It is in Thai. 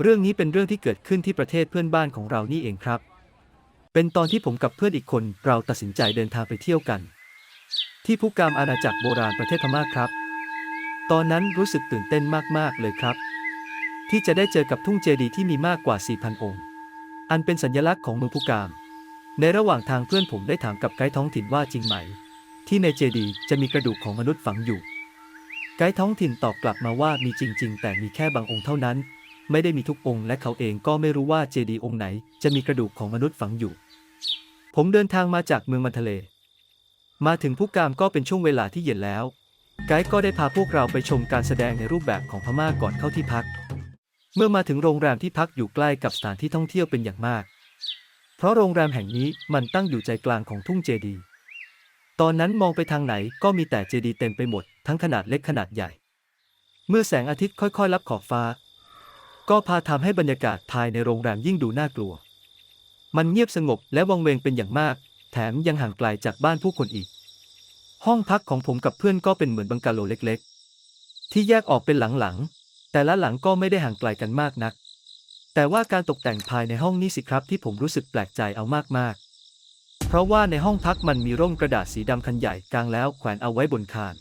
เรื่องนี้เป็นเรื่องที่เกิดขึ้นที่ประเทศเพื่อนบ้านของเรานี่เองครับ เป็นตอนที่ผมกับเพื่อนอีกคนเราตัดสินใจเดินทางไปเที่ยวกัน ที่ภูกามอาณาจักรโบราณประเทศพม่าครับ ตอนนั้นรู้สึกตื่นเต้นมากๆเลยครับ ที่จะได้เจอกับทุ่งเจดีย์ที่มีมากกว่า 4,000 องค์ อันเป็นสัญลักษณ์ของเมืองภูกาม ในระหว่างทางเพื่อนผมได้ถามกับไกด์ท้องถิ่นว่าจริงไหม ที่ในเจดีย์จะมีกระดูกของมนุษย์ฝังอยู่ ไกด์ท้องถิ่นตอบกลับมาว่ามีจริง ๆ แต่มีแค่บางองค์เท่านั้น ไม่ได้มีทุกองค์และเขาเองก็ไม่รู้ว่าเจดีย์องค์ไหน จะมีกระดูกของมนุษย์ฝังอยู่ ผมเดินทางมาจากเมืองมันทะเล มาถึงภูกามก็เป็นช่วงเวลาที่เย็นแล้ว ไกด์ก็ได้พาพวกเราไปชมการแสดงในรูปแบบของพม่าก่อนเข้าที่พัก เมื่อมาถึงโรงแรมที่พักอยู่ใกล้กับสถานที่ท่องเที่ยวเป็นอย่างมาก เพราะโรงแรมแห่งนี้มันตั้งอยู่ใจกลางของทุ่งเจดีย์ตอนนั้นมองไปทางไหนก็มีแต่เจดีย์เต็มไปหมด ทั้งขนาดเล็กขนาดใหญ่ เมื่อแสงอาทิตย์ค่อยๆลับขอบฟ้า ก็พาทำให้บรรยากาศภายในโรงแรมยิ่งดูน่ากลัว มันเงียบสงบและวังเวงเป็นอย่างมาก แถมยังห่างไกลจากบ้านผู้คนอีก ห้องพักของผมกับเพื่อนก็เป็นเหมือนบังกะโลเล็กๆ ที่แยกออกเป็นหลังๆ แต่ละหลังก็ไม่ได้ห่างไกลกันมากนัก แต่ว่าการตกแต่งภายในห้องนี้สิครับที่ผมรู้สึกแปลกใจเอามากๆ เพราะว่าในห้องพักมันมีร่มกระดาษสีดำคันใหญ่กางแล้วแขวนเอาไว้บนคาน